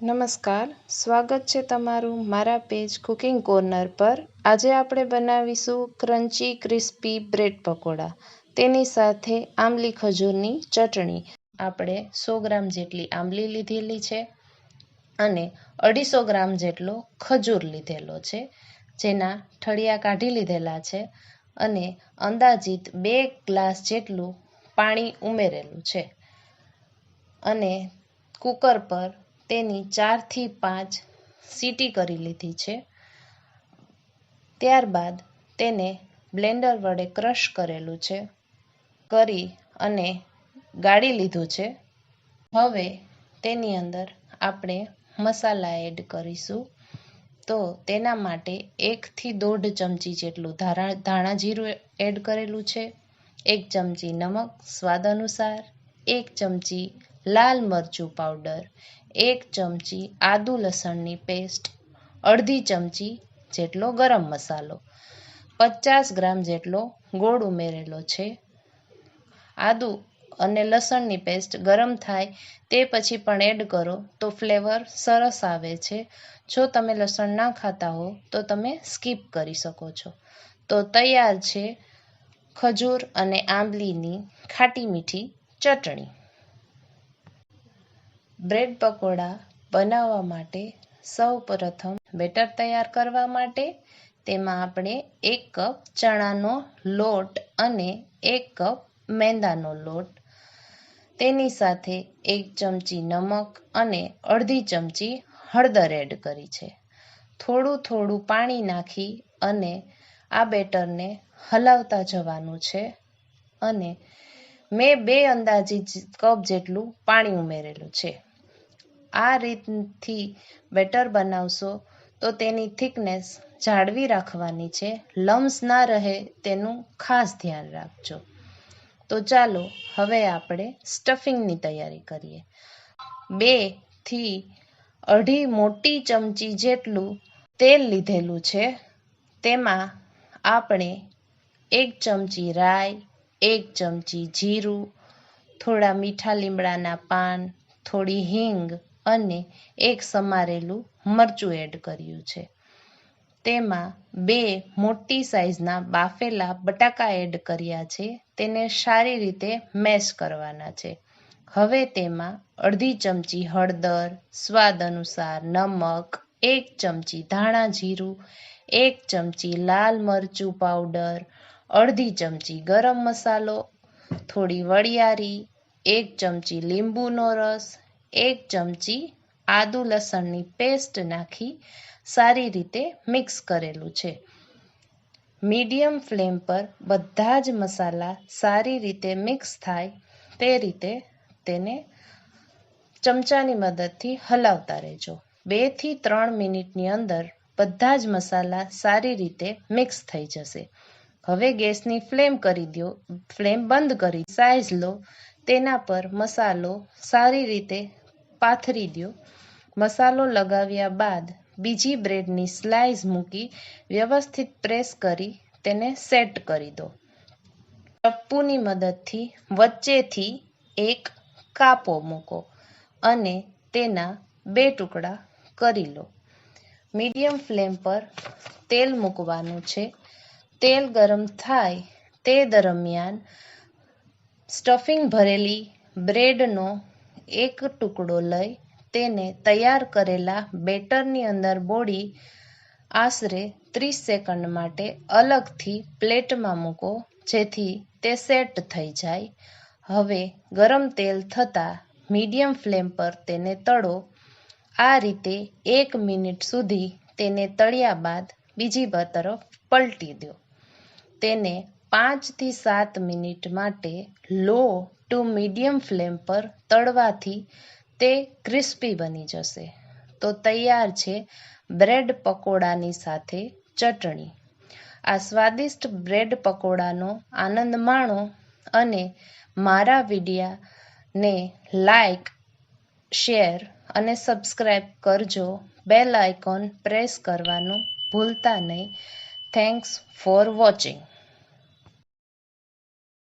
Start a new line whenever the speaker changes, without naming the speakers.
નમસ્કાર, સ્વાગત છે તમારું મારા પેજ કુકિંગ કોર્નર પર. આજે આપણે બનાવીશું ક્રન્ચી ક્રિસ્પી બ્રેડ પકોડા. તેની સાથે આંબલી ખજૂરની ચટણી. આપણે સો ગ્રામ જેટલી આંબલી લીધેલી છે અને અઢીસો ગ્રામ જેટલો ખજૂર લીધેલો છે, જેના ઠળિયા કાઢી લીધેલા છે અને અંદાજિત બે ગ્લાસ જેટલું પાણી ઉમેરેલું છે. અને કુકર પર તેની ચારથી પાંચ સીટી કરી લીધી છે. ત્યારબાદ તેને બ્લેન્ડર વડે ક્રશ કરેલું છે, કરી અને ગાળી લીધું છે. હવે તેની અંદર આપણે મસાલા એડ કરીશું. તો તેના માટે એકથી દોઢ ચમચી જેટલું ધારા, ધાણા જીરું એડ કરેલું છે, એક ચમચી નમક સ્વાદ અનુસાર, એક ચમચી લાલ મરચું પાવડર એક ચમચી આદુ લસણની પેસ્ટ અડધી ચમચી જેટલો ગરમ મસાલો, પચાસ ગ્રામ જેટલો ગોળ ઉમેરેલો છે. આદુ અને લસણની પેસ્ટ ગરમ થાય તે પછી પણ એડ કરો તો ફ્લેવર સરસ આવે છે. જો તમે લસણ ના ખાતા હો તો તમે સ્કીપ કરી શકો છો. તો તૈયાર છે ખજૂર અને આંબલીની ખાટી મીઠી ચટણી. બ્રેડ પકોડા બનાવવા માટે સૌ પ્રથમ બેટર તૈયાર કરવા માટે તેમાં આપણે એક કપ ચણાનો લોટ અને એક કપ મેંદાનો લોટ. તેની સાથે એક ચમચી નમક અને અડધી ચમચી હળદર એડ કરી છે. થોડું થોડું પાણી નાખી અને આ બેટરને હલાવતા જવાનું છે અને મેં બે અંદાજિત કપ જેટલું પાણી ઉમેરેલું છે. આ રીતથી બેટર બનાવશો, તો તેની થિકનેસ જાળવી રાખવાની છે. લમ્સ ના રહે તેનું ખાસ ધ્યાન રાખજો. તો ચાલો, હવે આપણે સ્ટફિંગની તૈયારી કરીએ. બેથી અઢી મોટી ચમચી જેટલું તેલ લીધેલું છે. તેમાં આપણે એક ચમચી રાઈ, એક ચમચી જીરું, થોડા મીઠા લીમડાના પાન, થોડી હિંગ અને એક સમારેલું મરચું એડ કર્યું છે. તેમાં બે મોટી સાઈઝના બાફેલા બટાકા એડ કર્યા છે. તેને સારી રીતે મેશ કરવાના છે. હવે તેમાં અડધી ચમચી હળદર, સ્વાદ અનુસાર નમક, એક ચમચી ધાણા જીરું, એક ચમચી લાલ મરચું પાવડર અડધી ચમચી ગરમ મસાલો, થોડી વરિયાળી એક ચમચી લીંબુનો રસ એક ચમચી આદુ લસણની પેસ્ટ નાખી સારી રીતે મિક્સ કરેલું છે. મીડિયમ ફ્લેમ પર બધા જ મસાલા સારી રીતે મિક્સ થાય તે રીતે તેને ચમચાની મદદથી હલાવતા રહેજો. બેથી ત્રણ મિનિટની અંદર બધા જ મસાલા સારી રીતે મિક્સ થઈ જશે. હવે ગેસની ફ્લેમ કરી દો ફ્લેમ બંધ કરી સાઈઝ લો. તેના પર મસાલો સારી રીતે પાથરી દો મસાલો લગાવ્યા બાદ બીજી બ્રેડની સ્લાઇઝ મૂકી વ્યવસ્થિત પ્રેસ કરી તેને સેટ કરી દો. ચપ્પુની મદદથી વચ્ચેથી એક કાપો મૂકો અને તેના બે ટુકડા કરી લો. મીડિયમ ફ્લેમ પર તેલ મૂકવાનું છે. તેલ ગરમ થાય તે દરમિયાન સ્ટફિંગ ભરેલી બ્રેડનો એક ટુકડો લઈ તેને તૈયાર કરેલા બેટરની અંદર બોળી આશરે ત્રીસ સેકન્ડ માટે અલગથી પ્લેટમાં મૂકો, જેથી તે સેટ થઈ જાય. હવે ગરમ તેલ થતાં મીડિયમ ફ્લેમ પર તેને તળો. આ રીતે એક મિનિટ સુધી તેને તળ્યા બાદ બીજી તરફ પલટી દો. તેને પાંચથી સાત મિનિટ માટે લો ટુ મીડિયમ ફ્લેમ પર તળવાથી તે ક્રિસ્પી બની જશે. તો તૈયાર છે બ્રેડ પકોડાની સાથે ચટણી. આ સ્વાદિષ્ટ બ્રેડ પકોડાનો આનંદ માણો અને મારા વિડિયાને લાઈક, શેર અને સબસ્ક્રાઈબ કરજો. બેલ આઇકોન પ્રેસ કરવાનું ભૂલતા નહીં. Thanks for watching.